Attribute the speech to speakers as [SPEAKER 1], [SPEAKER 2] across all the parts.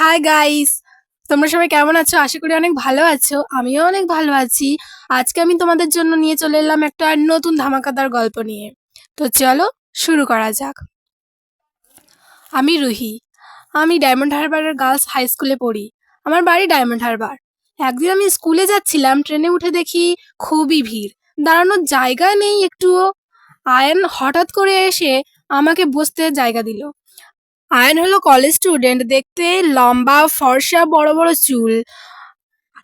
[SPEAKER 1] Hi guys তোমরা সবাই কেমন আছো? আশা করি অনেক ভালো আছো। আমিও অনেক ভালো আছি। আজকে আমি তোমাদের জন্য নিয়ে চলে এলাম একটা নতুন ধামাকাদার গল্প নিয়ে। তো চলো, শুরু করা যাক। আমি রুহি। আমি ডায়মন্ড হারবারের গার্লস হাই স্কুলে পড়ি। আমার বাড়ি ডায়মন্ড হারবার একদিন আমি স্কুলে যাচ্ছিলাম, ট্রেনে উঠে দেখি খুবই ভিড়। দাঁড়ানোর জায়গা নেই একটুও। আয়ন হঠাৎ করে এসে আমাকে বসতে জায়গা দিল। আয়ন হলো কলেজ স্টুডেন্ট দেখতে লম্বা, ফর্সা, বড় বড় চুল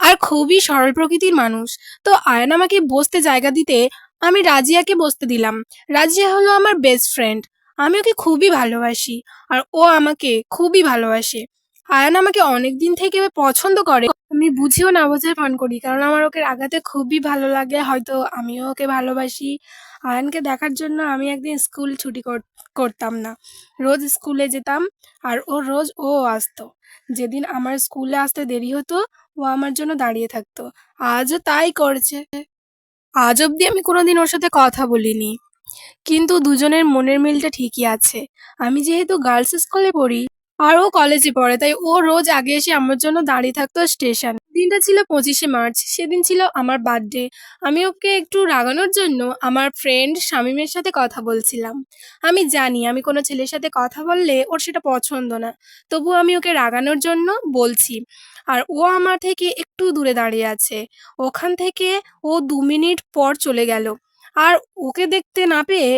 [SPEAKER 1] আর খুবই সরল প্রকৃতির মানুষ। তো আয়ন আমাকে বসতে জায়গা দিতে আমি রাজিয়াকে বসতে দিলাম। রাজিয়া হলো আমার বেস্ট ফ্রেন্ড আমি ওকে খুবই ভালোবাসি আর ও আমাকে খুবই ভালোবাসে। আয়ন আমাকে অনেক দিন থেকে পছন্দ করে। আমি বুঝিও না বোঝার পান করি, কারণ আমার ওকে রাগাতে খুবই ভালো লাগে, হয়তো আমিও ওকে ভালোবাসি। আয়নকে দেখার জন্য আমি একদিন স্কুল ছুটি কর- করতাম না। রোজ স্কুলে যেতাম, আর ও রোজ ও আসতো। যেদিন আমার স্কুলে আসতে দেরি হতো, ও আমার জন্য দাঁড়িয়ে থাকতো। আজও তাই করছে। আজ অবধি আমি কোনোদিন ওর সাথে কথা বলিনি। কিন্তু দুজনের মনের মিলটা ঠিকই আছে। আমি যেহেতু গার্লস স্কুলে পড়ি আর ও কলেজে পড়ে। তাই ও রোজ আগে এসে আমার জন্য দাঁড়িয়ে থাকতো স্টেশন দিনটা ছিল পঁচিশে মার্চ, সেদিন ছিল আমার বার্থডে আমি ওকে একটু রাগানোর জন্য আমার ফ্রেন্ড শামিমের সাথে কথা বলছিলাম। আমি জানি আমি কোনো ছেলের সাথে কথা বললে ওর সেটা পছন্দ না। তবু আমি ওকে রাগানোর জন্য বলছি। আর ও আমার থেকে একটু দূরে দাঁড়িয়ে আছে। ওখান থেকে ও দু মিনিট পর চলে গেল। আর ওকে দেখতে না পেয়ে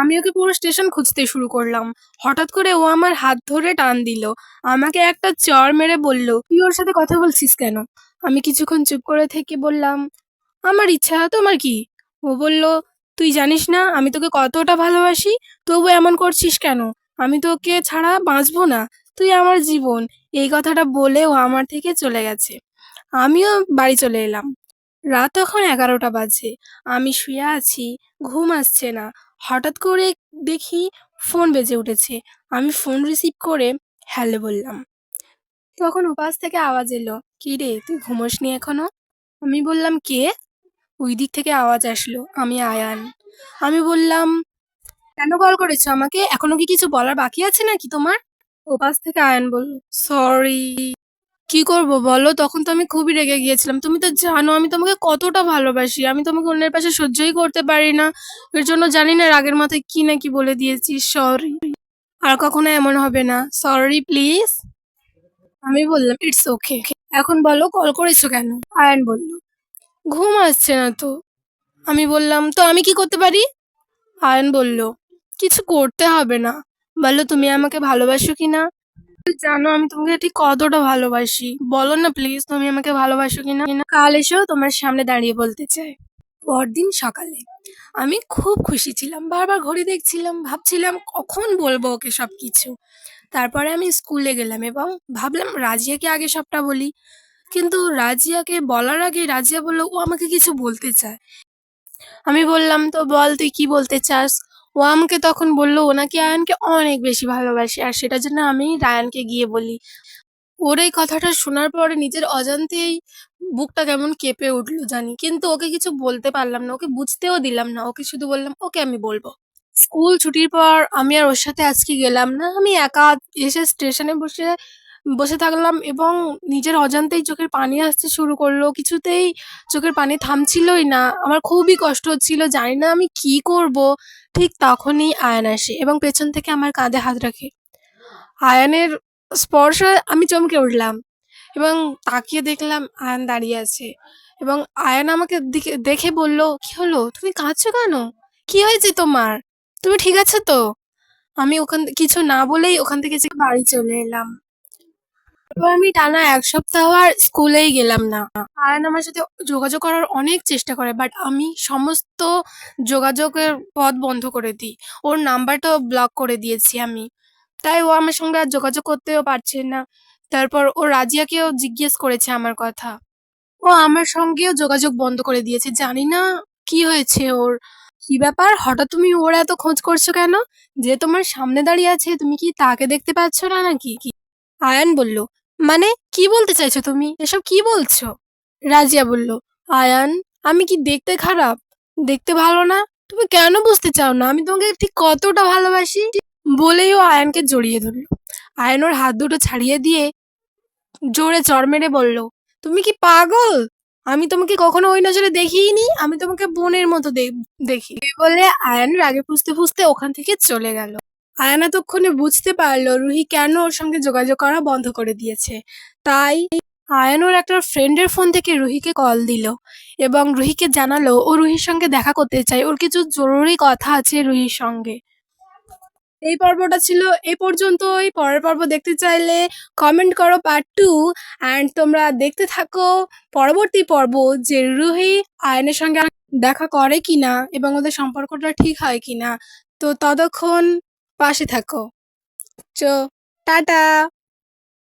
[SPEAKER 1] আমি ওকে পুরো স্টেশন খুঁজতে শুরু করলাম। হঠাৎ করে ও আমার হাত ধরে টান দিল। আমাকে একটা চড় মেরে বলল, তুই ওর সাথে কথা বলছিস কেন? আমি কিছুক্ষণ চুপ করে থেকে বললাম, আমার ইচ্ছা, তোমার কি? ও বলল, তুই জানিস না, আমি তোকে কতটা ভালোবাসি, তবু এমন করছিস কেন? আমি তোকে ছাড়া বাঁচবো না, তুই আমার জীবন। এই কথাটা বলে ও আমার থেকে চলে গেছে। আমিও বাড়ি চলে এলাম। রাত তখন এগারোটা বাজে। আমি শুয়ে আছি, ঘুম আসছে না। হঠাৎ করে দেখি ফোন বেজে উঠেছে। আমি ফোন রিসিভ করে হ্যালো বললাম। তখন উপাস থেকে আওয়াজ এলো, কি রে, তুই ঘুমোসনি এখনও? আমি বললাম, কে? ওই দিক থেকে আওয়াজ আসলো, আমি আয়ান। আমি বললাম, কেন কল করেছ আমাকে? এখনও কি কিছু বলার বাকি আছে নাকি তোমার? ওপাশ থেকে আয়ান বলল, সরি। কি করব বলো? তখন তো আমি খুবই রেগে গিয়েছিলাম। তুমি তো জানো, আমি তোমাকে কতটা ভালোবাসি। আমি তোমাকে অন্যের পাশে সহ্যই করতে পারি না। এর জন্য জানি না রাগের মাথায় কি না কি বলে দিয়েছি সরি আর কখনো এমন হবে না। সরি প্লিজ আমি বললাম ইটস ওকে এখন বলো কল করেছ কেন? আয়ান বলল, ঘুম আসছে না তো। আমি বললাম, তো আমি কি করতে পারি? আয়ন বলল, কিছু করতে হবে না। বলল তুমি আমাকে ভালোবাসো কি না জানো, আমি তোমাকে ঠিক কতটা ভালোবাসি। বলো না প্লিজ তুমি আমাকে ভালোবাসো কি না কাল এসেও তোমার সামনে দাঁড়িয়ে বলতে চাই। পরদিন সকালে আমি খুব খুশি ছিলাম, বারবার ঘড়ি দেখছিলাম, ভাবছিলাম কখন বলব ওকে সব কিছু তারপরে আমি স্কুলে গেলাম এবং ভাবলাম রাজিয়াকে আগে সবটা বলি। কিন্তু রাজিয়াকে বলার আগে রাজিয়া বলল, ও আমাকে কিছু বলতে চায়। আমি বললাম, তো বল, তুই কি বলতে চাস? ও আমাকে তখন বলল ও নাকি আয়ানকে অনেক বেশি ভালোবাসে, আর সেটার জন্য আমি রায়ানকে গিয়ে বলি। ওর এই কথাটা শোনার পরে নিজের অজান্তেই বুকটা কেমন কেঁপে উঠল জানি, কিন্তু ওকে কিছু বলতে পারলাম না, ওকে বুঝতেও দিলাম না, ওকে শুধু বললাম, ওকে আমি বলব। স্কুল ছুটির পর আমি আর ওর সাথে আজকে গেলাম না, আমি একা এসে স্টেশনে বসে বসে থাকলাম এবং নিজের অজান্তেই চোখের পানি আসতে শুরু করল। কিছুতেই চোখের পানি থামছিলই না। আমার খুবই কষ্ট হচ্ছিল, জানি না আমি কি করব। ঠিক তখনই আয়ান আসে এবং পেছন থেকে আমার কাঁধে হাত রাখে। আয়ানের স্পর্শে আমি চমকে উঠলাম এবং তাকিয়ে দেখলাম আয়ান দাঁড়িয়ে আছে এবং আয়ান আমাকে দেখে বলল, কি হলো? তুমি কাঁদছো কেন? কি হয়েছে তোমার? তুমি ঠিক আছো তো? আমি ওখান, কিছু না বলেই ওখান থেকে বাড়ি চলে এলাম। আমি টানা এক সপ্তাহ আর স্কুলেই গেলাম না। আয়ান আমার সাথে যোগাযোগ করার অনেক চেষ্টা করে বাট আমি সমস্ত যোগাযোগের পথ বন্ধ করে দিই। ওর নাম্বারটাও ব্লক করে দিয়েছি আমি। তাই ও আমার সঙ্গে আর যোগাযোগ করতেও পারছে না। তারপর ও রাজিয়াকেও জিজ্ঞেস করেছে আমার কথা। ও আমার সঙ্গেও যোগাযোগ বন্ধ করে দিয়েছে। জানি না কি হয়েছে ওর। কি ব্যাপার? হঠাৎ তুমি ওর এত খোঁজ করছ কেন? যে তোমার সামনে দাঁড়িয়ে আছে, তুমি কি তাকে দেখতে পাচ্ছ না নাকি? কি? আয়ান বলল মানে কি বলতে চাইছো তুমি? এসব কি বলছো? রাজিয়া বলল, আয়ান, আমি কি দেখতে খারাপ? দেখতে ভালো না? তুমি কেন বুঝতে চাও না? আমি তোমাকে ঠিক কতটা ভালোবাসি? বলেই ও আয়ানকে জড়িয়ে ধরলো। আয়ন ওর হাত দুটো ছাড়িয়ে দিয়ে জোরে চর মেরে বলল, তুমি কি পাগল? আমি তোমাকে কখনো ওই নজরে দেখিনি? আমি তোমাকে বোনের মতো দেখি। বলে আয়ান রাগে ফুসতে ফুসতে ওখান থেকে চলে গেল। আয়ান এতক্ষণে বুঝতে পারল রুহি কেন ওর সঙ্গে যোগাযোগ করা বন্ধ করে দিয়েছে। তাই আয়ান ওর একটা ফ্রেন্ডের ফোন থেকে রুহিকে কল দিল এবং রুহিকে জানালো ও রুহির সঙ্গে দেখা করতে চায় ওর কিছু জরুরি কথা আছে রুহির সঙ্গে। এই পর্বটা ছিল এই পর্যন্তই পরের পর্ব দেখতে চাইলে কমেন্ট করো পার্ট টু অ্যান্ড তোমরা দেখতে থাকো পরবর্তী পর্ব যে রুহি আয়নের সঙ্গে দেখা করে কিনা এবং ওদের সম্পর্কটা ঠিক হয় কিনা। তো ততক্ষণ পাশে থাকো। চো টাটা।